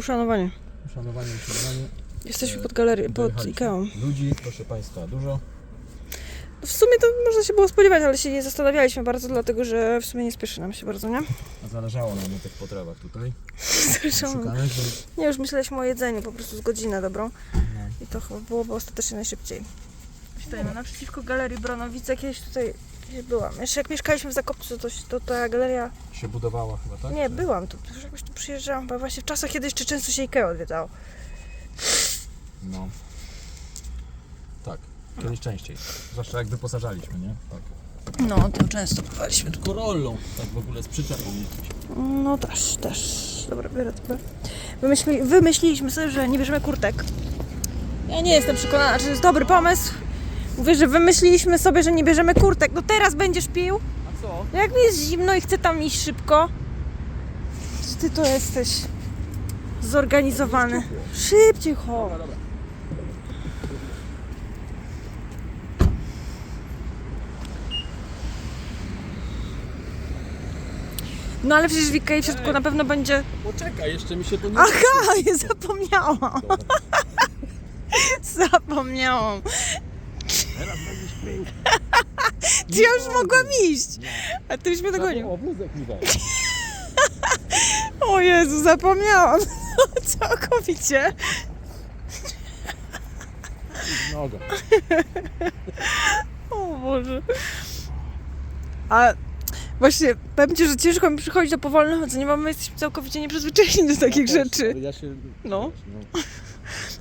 Uszanowanie. Uszanowanie, uszanowanie. Jesteśmy pod galerią, pod. Ikeą. Ludzi, proszę Państwa, dużo. No W sumie to można się było spodziewać, ale się nie zastanawialiśmy bardzo, dlatego że w sumie nie spieszy nam się bardzo, nie? A Zależało nam na tych potrawach tutaj. Więc nie, już myśleliśmy o jedzeniu po prostu z godzinę dobrą no. i to chyba byłoby ostatecznie najszybciej. Stoimy naprzeciwko Galerii Bronowice, kiedyś tutaj gdzie byłam. Jeszcze jak mieszkaliśmy w Zakopcu, to, to ta galeria... się budowała chyba, tak? Nie, Czy- byłam tu, już jakoś tu przyjeżdżałam, chyba właśnie w czasach, kiedy jeszcze często się Ikea odwiedzało. No. Tak, kiedyś częściej. Zwłaszcza jak wyposażaliśmy, nie? Tak. No, to często bywaliśmy tu. Corollą, tak w ogóle z przyczepą jakimś. No też, też. Dobra, biorę to. Wymyśli, wymyśliliśmy sobie, że nie bierzemy kurtek. Ja nie jestem przekonana, czy to jest dobry pomysł. Mówię, że wymyśliliśmy sobie, że nie bierzemy kurtek. No teraz będziesz pił? A co? Jak mi jest zimno i chcę tam iść szybko. Czy ty to jesteś zorganizowany? Szybciej chodź. No ale przecież w Ikei w środku na pewno będzie... Poczekaj, jeszcze mi się to nie... Aha, zapomniałam. Zapomniałam. Teraz będziesz pił. Ty ja już mogłam iść. A ty już mnie dogonił. O, wózek mi weź. O Jezu, zapomniałam. Całkowicie. Noga. O Boże. A właśnie, powiem Ci, że ciężko mi przychodzi do powolnego chodzenia, bo my jesteśmy całkowicie nieprzyzwyczajeni do takich rzeczy. Ja się... No. wiesz,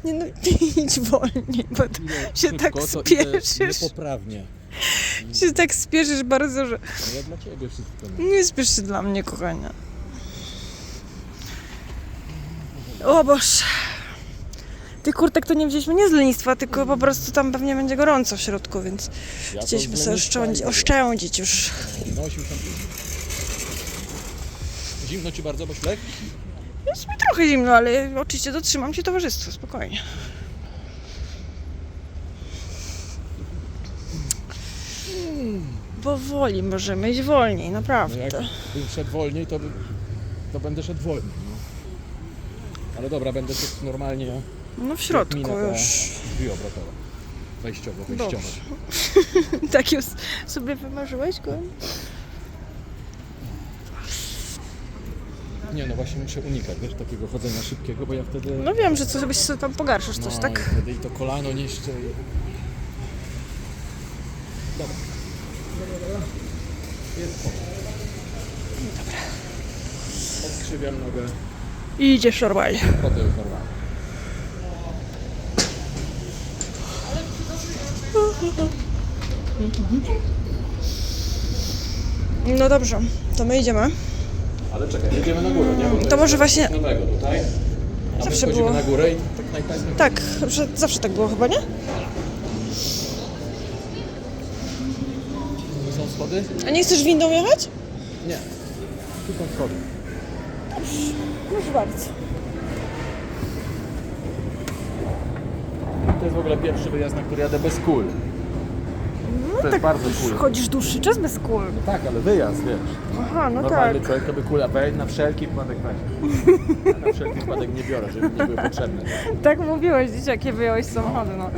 Nie no, idź wolniej, bo Idę Się tak to spieszysz. Niepoprawnie. się tak spieszysz bardzo, że No ja dla Ciebie wszystko. nie spiesz się dla mnie, kochania. O Boże. Tych kurtek to nie wzięliśmy nie z lenistwa, tylko po prostu tam pewnie będzie gorąco w środku, więc Ja chcieliśmy sobie oszczędzić, oszczędzić już. No 85. Zimno Ci bardzo, Boślek? Jest mi trochę zimno, ale oczywiście dotrzymam Ci towarzystwo, spokojnie. Powoli możemy iść wolniej, No jak naprawdę. bym szedł wolniej, to, by, to będę szedł wolniej. No. Ale dobra, będę szedł normalnie No w środku minę te już. drzwi obrotowe. Wejściowo. Dobrze. Tak już sobie wymarzyłeś go? Nie no, właśnie muszę unikać wiesz, takiego chodzenia szybkiego, bo ja wtedy... No wiem, że coś sobie tam pogarszasz coś, no, tak? i wtedy i to kolano niszczy. I... Dobra. Jest spoko. Odkrzywiam nogę, I idziesz normalnie. potem już normalnie. No dobrze, to my idziemy. Ale czekaj, jedziemy na górę, nie? Bo To może właśnie- coś Nowego tutaj. A Zawsze wchodzimy było. na górę i tak najpewniej... Tak, że zawsze tak było chyba, nie? Tu są schody? A nie chcesz windą jechać? Nie. Tu są schody. Proszę bardzo. To jest w ogóle pierwszy wyjazd, na który jadę bez kul. To jest bardzo cool. Chodzisz dłuższy czas bez kul. Tak, ale wyjazd, wiesz. Aha, no Normalny tak. człowiek to by kula weź na wszelki wypadek weź. Ja na wszelki wypadek nie biorę, żeby nie były potrzebne. Tak mówiłeś dziś, jakie wyjąłeś samochody, no.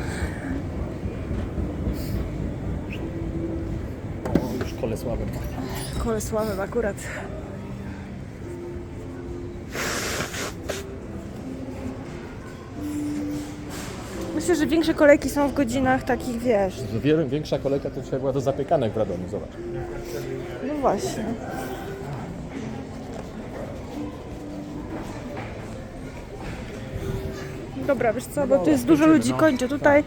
O, już kole słabe. Kolesławem akurat. Myślę, że większe kolejki są w godzinach takich, wiesz. Wiele, większa kolejka to dzisiaj była do zapiekanek w Radomiu, zobacz. No właśnie. Dobra, wiesz co, bo tu jest dużo ludzi, kończę tutaj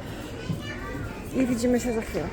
i widzimy się za chwilę.